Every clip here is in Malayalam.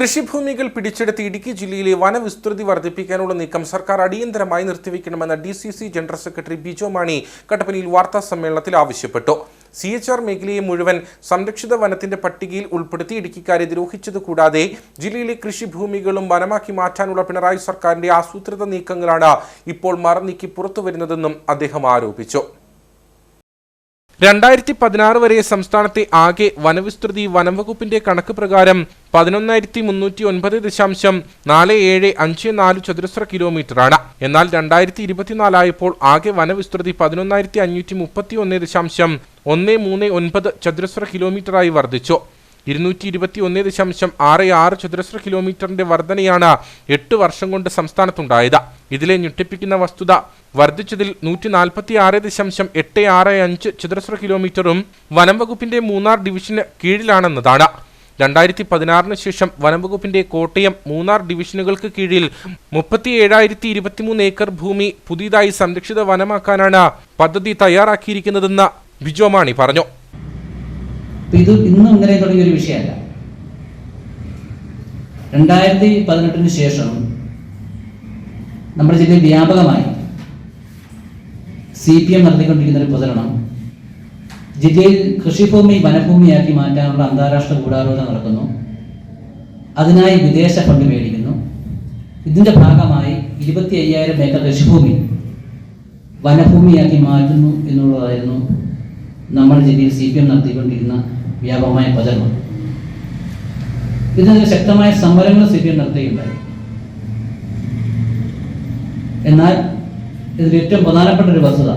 കൃഷിഭൂമികൾ പിടിച്ചെടുത്ത് ഇടുക്കി ജില്ലയിലെ വനവിസ്തൃതി വർദ്ധിപ്പിക്കാനുള്ള നീക്കം സർക്കാർ അടിയന്തരമായി നിർത്തിവെക്കണമെന്ന് D C C general secretary Bijo Mani കട്ടപ്പനയിൽ വാർത്താ സമ്മേളനത്തിൽ ആവശ്യപ്പെട്ടു. സി എച്ച് ആർ മേഖലയെ മുഴുവൻ സംരക്ഷിത വനത്തിന്റെ പട്ടികയിൽ ഉൾപ്പെടുത്തി ഇടുക്കിക്കാരെ ദ്രോഹിച്ചത് കൂടാതെ ജില്ലയിലെ കൃഷിഭൂമികളും വനമാക്കി മാറ്റാനുള്ള പിണറായി സർക്കാരിന്റെ ആസൂത്രിത നീക്കങ്ങളാണ് ഇപ്പോൾ മറനീക്കി പുറത്തുവരുന്നതെന്നും അദ്ദേഹം ആരോപിച്ചു. രണ്ടായിരത്തി പതിനാറ് വരെ സംസ്ഥാനത്തെ ആകെ വനവിസ്തൃതി വനംവകുപ്പിന്റെ കണക്ക് പ്രകാരം പതിനൊന്നായിരത്തി മുന്നൂറ്റി ഒൻപത് ദശാംശം നാല് ഏഴ് അഞ്ച് നാല് ചതുരശ്ര കിലോമീറ്ററാണ്. എന്നാൽ രണ്ടായിരത്തി ഇരുപത്തിനാലായപ്പോൾ ആകെ വനവിസ്തൃതി പതിനൊന്നായിരത്തി അഞ്ഞൂറ്റി മുപ്പത്തി ഒന്ന് ദശാംശം ഒന്ന് മൂന്ന് ഒൻപത് ചതുരശ്ര കിലോമീറ്ററായി വർദ്ധിച്ചു. ഇരുന്നൂറ്റി ഇരുപത്തി ഒന്ന് ദശാംശം ആറ് ആറ് ചതുരശ്ര കിലോമീറ്ററിന്റെ വർധനയാണ് എട്ട് വർഷം കൊണ്ട് സംസ്ഥാനത്തുണ്ടായത്. ഇതിലെ ഞെട്ടിപ്പിക്കുന്ന വസ്തുത വർദ്ധിച്ചതിൽ നൂറ്റി നാൽപ്പത്തി ആറ് ദശാംശം എട്ട് ആറ് അഞ്ച് ചതുരശ്ര കിലോമീറ്ററും വനം വകുപ്പിന്റെ മൂന്നാർ ഡിവിഷന് കീഴിലാണെന്നതാണ്. രണ്ടായിരത്തി പതിനാറിന് ശേഷം വനംവകുപ്പിന്റെ കോട്ടയം മൂന്നാർ ഡിവിഷനുകൾക്ക് കീഴിൽ മുപ്പത്തി ഏഴായിരത്തി ഇരുപത്തിമൂന്ന് ഏക്കർ ഭൂമി പുതിയതായി സംരക്ഷിത വനമാക്കാനാണ് പദ്ധതി തയ്യാറാക്കിയിരിക്കുന്നതെന്ന് ബിജോ മാണി പറഞ്ഞു. അപ്പൊ ഇത് ഇന്നും ഇങ്ങനെ തുടങ്ങിയ ഒരു വിഷയമല്ല. രണ്ടായിരത്തി പതിനെട്ടിന് ശേഷം നമ്മുടെ ജില്ലയിൽ വ്യാപകമായി സി പി എം നടത്തിക്കൊണ്ടിരിക്കുന്ന ഒരു പ്രചരണം ജില്ലയിൽ കൃഷിഭൂമി വനഭൂമിയാക്കി മാറ്റാനുള്ള അന്താരാഷ്ട്ര ഗൂഢാലോചന നടക്കുന്നു. അതിനായി വിദേശ ഫണ്ട് മേടിക്കുന്നു. ഇതിന്റെ ഭാഗമായി ഇരുപത്തി അയ്യായിരം ഏക്കർ കൃഷിഭൂമി വനഭൂമിയാക്കി മാറ്റുന്നു എന്നുള്ളതായിരുന്നു നമ്മുടെ ജില്ലയിൽ സി പി എം നടത്തിക്കൊണ്ടിരുന്ന വ്യാപകമായ പ്രചരണം. ഇതിനെതിരെ ശക്തമായ സമരങ്ങൾ സി പി എം നടത്തുകയുണ്ടായി. എന്നാൽ ഇതിൽ ഏറ്റവും പ്രധാനപ്പെട്ട ഒരു വസ്തുത.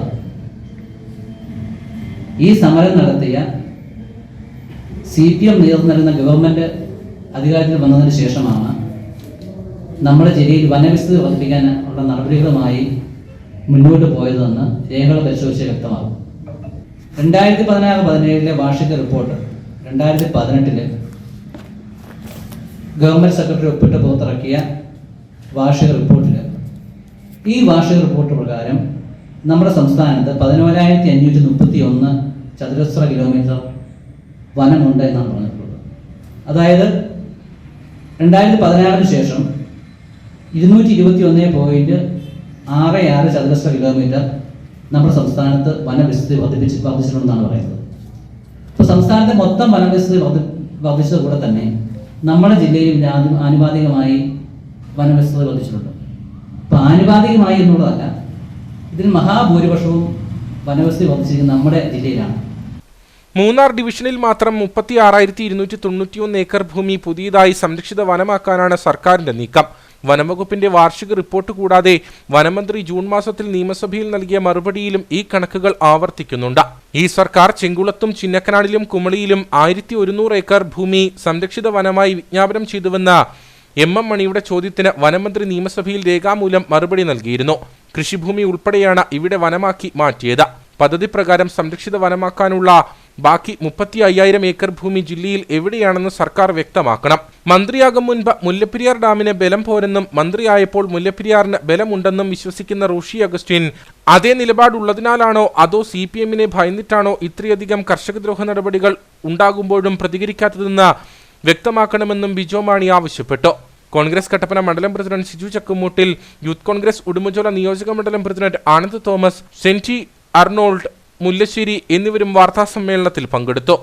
ഈ സമരം നടത്തിയ സി പി എം നേതൃത്വം നൽകുന്ന ഗവൺമെന്റ് അധികാരത്തിൽ വന്നതിന് ശേഷമാണ് നമ്മുടെ ജില്ലയിൽ വനവിസ്തൃതി വർദ്ധിപ്പിക്കാൻ ഉള്ള നടപടികളുമായി മുന്നോട്ട് പോയതെന്ന് രേഖകൾ പരിശോധിച്ച് വ്യക്തമാകും. രണ്ടായിരത്തി പതിനാറ് പതിനേഴിലെ വാർഷിക റിപ്പോർട്ട് രണ്ടായിരത്തി പതിനെട്ടിൽ ഗവൺമെന്റ് സെക്രട്ടറി ഒപ്പിട്ട് പുറത്തിറക്കിയ വാർഷിക റിപ്പോർട്ടിൽ ഈ വാർഷിക റിപ്പോർട്ട് പ്രകാരം നമ്മുടെ സംസ്ഥാനത്ത് പതിനോരായിരത്തി അഞ്ഞൂറ്റി മുപ്പത്തി ഒന്ന് ചതുരശ്ര കിലോമീറ്റർ വനമുണ്ട് എന്നാണ് പറഞ്ഞിട്ടുള്ളത്. അതായത് രണ്ടായിരത്തി പതിനാറിന് ശേഷം ഇരുന്നൂറ്റി ഇരുപത്തി ഒന്ന് പോയിന്റ് ആറ് ആറ് ചതുരശ്ര കിലോമീറ്റർ നമ്മുടെ സംസ്ഥാനത്ത് വനവിസ്തൃതി വർദ്ധിപ്പിച്ച് വർദ്ധിച്ചിട്ടുണ്ടെന്നാണ് പറയുന്നത്. സംസ്ഥാനത്തെ മൊത്തം വനവിസ്തൃതി വർദ്ധി വർദ്ധിച്ചത് കൂടെ തന്നെ നമ്മുടെ ജില്ലയിൽ ഇതിന് ആനു- ആനുപാതികമായി വനവിസ്തൃതി വർദ്ധിച്ചിട്ടുണ്ട് അപ്പോൾ ആനുപാതികമായി എന്നുള്ളതല്ല ഇതിൽ മഹാഭൂരിപക്ഷവും വനവ്യവസ്ഥ വർദ്ധിച്ചിരിക്കുന്നത് നമ്മുടെ ജില്ലയിലാണ്. മൂന്നാർ ഡിവിഷനിൽ മാത്രം മുപ്പത്തി ആറായിരത്തി ഇരുന്നൂറ്റി തൊണ്ണൂറ്റിയൊന്ന് ഏക്കർ ഭൂമി പുതിയതായി സംരക്ഷിത വനമാക്കാനാണ് സർക്കാരിന്റെ നീക്കം. വനംവകുപ്പിന്റെ വാർഷിക റിപ്പോർട്ട് കൂടാതെ വനമന്ത്രി ജൂൺ മാസത്തിൽ നിയമസഭയിൽ നൽകിയ മറുപടിയിലും ഈ കണക്കുകൾ ആവർത്തിക്കുന്നുണ്ട്. ഈ സർക്കാർ ചെങ്കുളത്തും ചിന്നക്കനാടിലും കുമളിയിലും ആയിരത്തി ഒരുന്നൂറ് ഏക്കർ ഭൂമി സംരക്ഷിത വനമായി വിജ്ഞാപനം ചെയ്തുവെന്ന എം എം മണിയുടെ ചോദ്യത്തിന് വനമന്ത്രി നിയമസഭയിൽ രേഖാമൂലം മറുപടി നൽകിയിരുന്നു. കൃഷിഭൂമി ഉൾപ്പെടെയാണ് ഇവിടെ വനമാക്കി മാറ്റിയത്. പദ്ധതി പ്രകാരം സംരക്ഷിത വനമാക്കാനുള്ള ബാക്കി മുപ്പത്തി അയ്യായിരം ഏക്കർ ഭൂമി ജില്ലയിൽ എവിടെയാണെന്ന് സർക്കാർ വ്യക്തമാക്കണം. മന്ത്രിയാകും മുൻപ് മുല്ലപ്പെരിയാർ ഡാമിന് ബലം പോരെന്നും മന്ത്രിയായപ്പോൾ മുല്ലപ്പെരിയാറിന് ബലമുണ്ടെന്നും വിശ്വസിക്കുന്ന റൂഷി അഗസ്റ്റിൻ അതേ നിലപാടുള്ളതിനാലാണോ അതോ സി പി എമ്മിനെ ഭയന്നിട്ടാണോ ഇത്രയധികം കർഷകദ്രോഹ നടപടികൾ ഉണ്ടാകുമ്പോഴും പ്രതികരിക്കാത്തതെന്ന് വ്യക്തമാക്കണമെന്നും ബിജോ മാണി ആവശ്യപ്പെട്ടു. കോൺഗ്രസ് കട്ടപ്പന മണ്ഡലം president Siju Chakkumoottil youth Congress Udumbanchola നിയോജക മണ്ഡലം president Anand Thomas Senty Arnold Mullassery എന്നിവരും വാർത്താസമ്മേളനത്തിൽ പങ്കെടുത്തു.